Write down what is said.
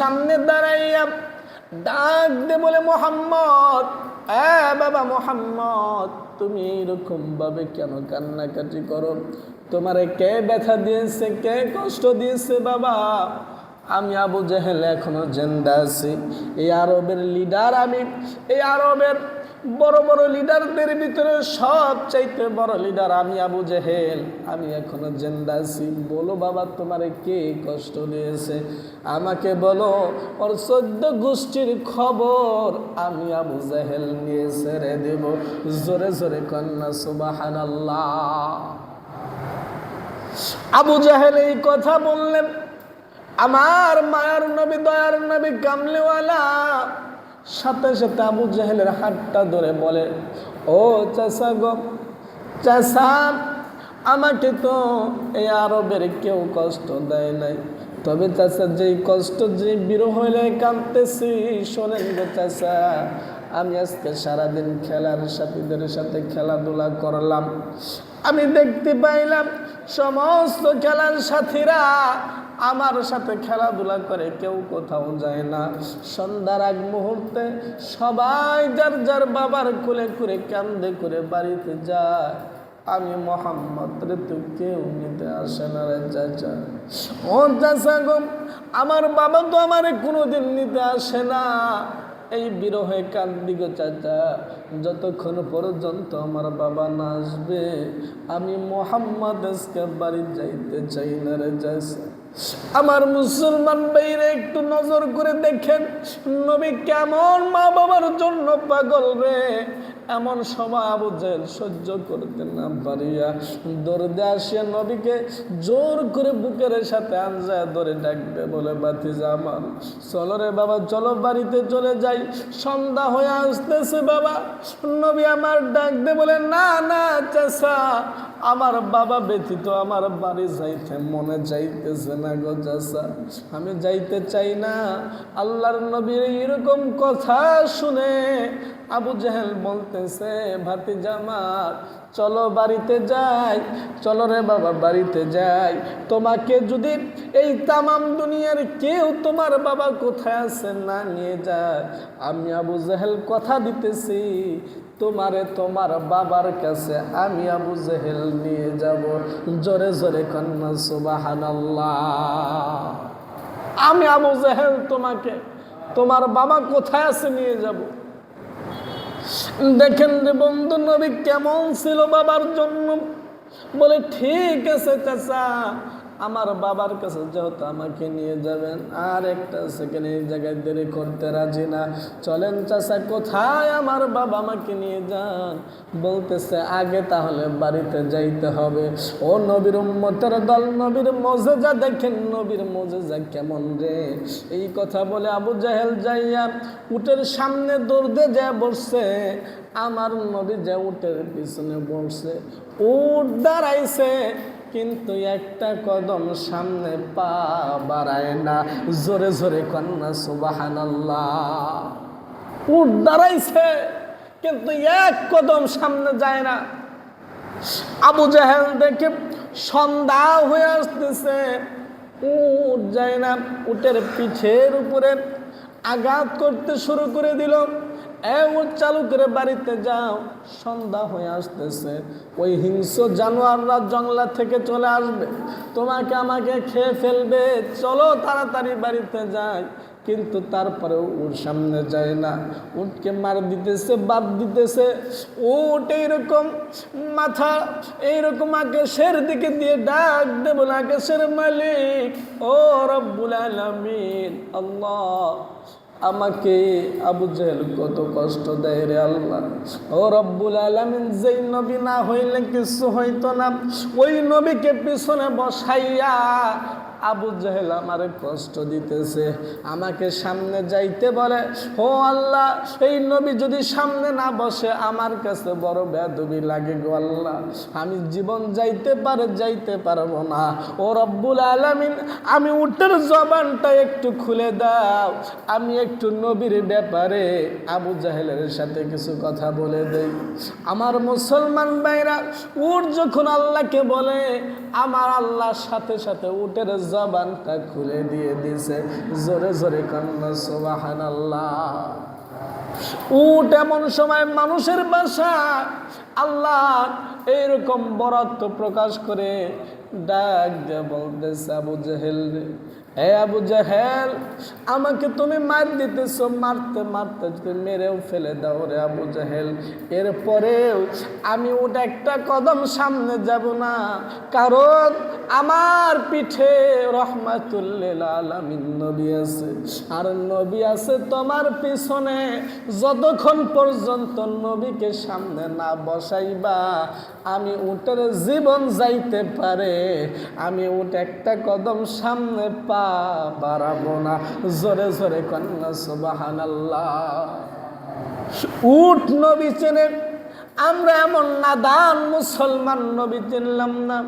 সামনে দাঁড়াইয়া ডাক দে বলে, মোহাম্মদ, এ বাবা মোহাম্মদ, তুমি এরকম ভাবে কেন কান্নাকাটি করো? তোমারে কে ব্যথা দিয়েছে, কে কষ্ট দিয়েছে বাবা? আমি আবু জাহেল এখনও জেন্দা আছি। এই আরবের লিডার আমি, এই আরবের বড় বড় লিডারদের ভিতরে সব চাইতে বড় লিডার আমি আবু জেহেল। আমি এখনও জেন্দা আছি। বলো বাবা, তোমারে কে কষ্ট দিয়েছে? আমাকে বলো, ওর চোদ্দ গোষ্ঠীর খবর আমি আবু জেহেল নিয়ে ছেড়ে দেব। জোরে জোরে কন্যা সুবাহান আবু জাহেল এই কথা বললেন, আমার মায়ার নবী, দয়ার নবী কামলেওয়ালা সাথে সাথে আবু জাহেলের হাতটা ধরে বলে, ও চাষা গো চাষা আমাকে তো এই আরবের কেউ কষ্ট দেয় নাই। তবে চাষা যেই কষ্ট যে বিরহ হইলে কাঁদতেছি, শোনেন গো চাষা আমি আজকে সারাদিন খেলার সাথীদের সাথে খেলাধুলা করলাম। আমি দেখতে পাইলাম সমস্ত খেলার সাথীরা আমার সাথে খেলাধুলা করে কেউ কোথাও যায় না। সন্ধ্যার আগ মুহূর্তে সবাই যার যার বাবার কুলে করে কান্দে করে বাড়িতে যায়। আমি মোহাম্মদ রে কেউ নিতে আসে না রে চাচা। ও চাচা গো, আমার বাবা তো আমার কোনোদিন নিতে আসে না। এই বিরহে কান্দি গো চাচা, যতক্ষণ পর্যন্ত আমার বাবা না আসবে, আমি মোহাম্মদ বাড়ি যাইতে চাই না রে চাচা। আমার মুসলমান বাইরে একটু নজর করে দেখেন, নবী কেমন মা বাবার জন্য পাগল রে। এমন সময় আবু জেল সহ্য করতে না পারিয়া দৌড়ে আসিয়া নবীকে জোর করে বুকের সাথে আনজায় ধরে ডাকবে, বলে বাতি আমার, চলো রে বাবা, চলো, বাড়িতে চলে যাই। সন্ধ্যা হয়ে আসতেছে বাবা। নবী আমার ডাকবে, বলে, না না চাষা আমার বাবা ব্যতীত আমার বাড়ি যাইতে মনে যাইতেছে না গো আমি যাইতে চাই না। আল্লাহর নবীর এরকম কথা শুনে আবু জাহেল বলতেছে, ভাতি জামাত, চলো বাড়িতে যাই, চলো রে বাবা বাড়িতে যাই। তোমাকে যদি এই তামাম দুনিয়ার কেউ তোমার বাবা কোথায় আছে না নিয়ে যায়। আমি আবু জাহেল কথা দিতেছি তোমারে তোমার বাবার কাছে আমি আবু জেহেল নিয়ে যাব। জোরে জোরে কন্যা সুবাহান আমি আবু জেহেল তোমাকে, তোমার বাবা কোথায় আছে নিয়ে যাব? দেখেন রে বন্ধু, নবী কেমন ছিল বাবার জন্য? বলে, ঠিক আছে চাচা আমার বাবার কাছে যেহেতু আমাকে নিয়ে যাবেন, আর একটা সেকেন্ড এই জায়গায় দেরি করতে রাজি না। চলেন চাচা, কোথায় আমার বাবা আমাকে নিয়ে যান? বলতেছে, আগে তাহলে বাড়িতে যাইতে হবে। ও নবীর উম্মতের দল, নবীর মজেজা, দেখেন নবীর মজেজা কেমন রে। এই কথা বলে আবু জাহেল যাইয়া উটের সামনে দৌড়তে যা বসছে। আমার নবী যে উটের পিছনে বসছে, উট দাঁড়াইছে। কিন্তু একটা কদম সামনে পা বাড়ায় না। জোরে জোরে কন্যা সুবাহান উঠ, দাঁড়াইছে, কিন্তু এক কদম সামনে যায় না। আবু জাহেল দেখে সন্ধ্যা হয়ে আসতেছে। উঠ যায় না। উটের পিঠের উপরে আঘাত করতে শুরু করে দিল। এ উঠ চালু করে বাড়িতে যাও, সন্ধ্যা হয়ে আসতেছে। ওই হিংস্র জানোয়াররা জঙ্গলা থেকে চলে আসবে। তোমাকে আমাকে খেয়ে ফেলবে। চলো তাড়াতাড়ি বাড়িতে যাই। কিন্তু তারপরেও ওর সামনে যায় না। উটকে মার দিতেছে, বাদ দিতেছে। উট এইরকম মাথা, এইরকম আকাশের দিকে দিয়ে ডাক দেব আকাশের মালিক। ও রব্বুল আলামিন, আল্লাহ। আমাকে আবু জেহেল কত কষ্ট দেয় রে আল্লাহ। ও রব্বুল আলামিন, যেই নবী না হইলে কিছু হইতো না। ওই নবীকে পিছনে বসাইয়া আবু জাহেল আমারে কষ্ট দিতেছে। আমাকে সামনে যাইতে বলে, ও আল্লাহ, এই নবী যদি সামনে না বসে, আমার কাছে বড় বেদবি লাগে গো আল্লাহ। আমি জীবন যাইতে পারে, যাইতে পারব না। ও রব্বুল আলামিন, আমি উটের জবানটা একটু খুলে দাও। আমি একটু নবীর ব্যাপারে আবু জাহেলের সাথে কিছু কথা বলে দেই। আমার মুসলমান ভাইরা, উট যখন আল্লাহকে বলে, আমার আল্লাহর সাথে সাথে উটের জবানটা খুলে দিয়ে দিছে। জোরে জোরে কন্যা আল্লাহ উট এমন সময় মানুষের বাসা আল্লাহ এইরকম বরাত্ম প্রকাশ করে ডাক দিয়ে বলতেছে, আবু জাহেল রে, হে আবু জাহেল, আমাকে তুমি মার দিতেছ, মারতে মারতে তুমি মেরেও ফেলে দাও রে আবু জাহেল। এরপরেও আমি ওটা একটা কদম সামনে যাব না, কারণ আমার পিঠে রহমাতুল্লিল আলামিন নবী আছে। আর নবী আছে তোমার পিছনে। যতক্ষণ পর্যন্ত নবীকে সামনে না বসাইবা, আমি উটের জীবন যাইতে পারে। আমি উঠ একটা কদম সামনে পা বাড়াবো না। জোরে জোরে কন্যা সুবাহান উঠ নবী চেনে। আমরা এমন নাদান মুসলমান নবী চিনলাম না।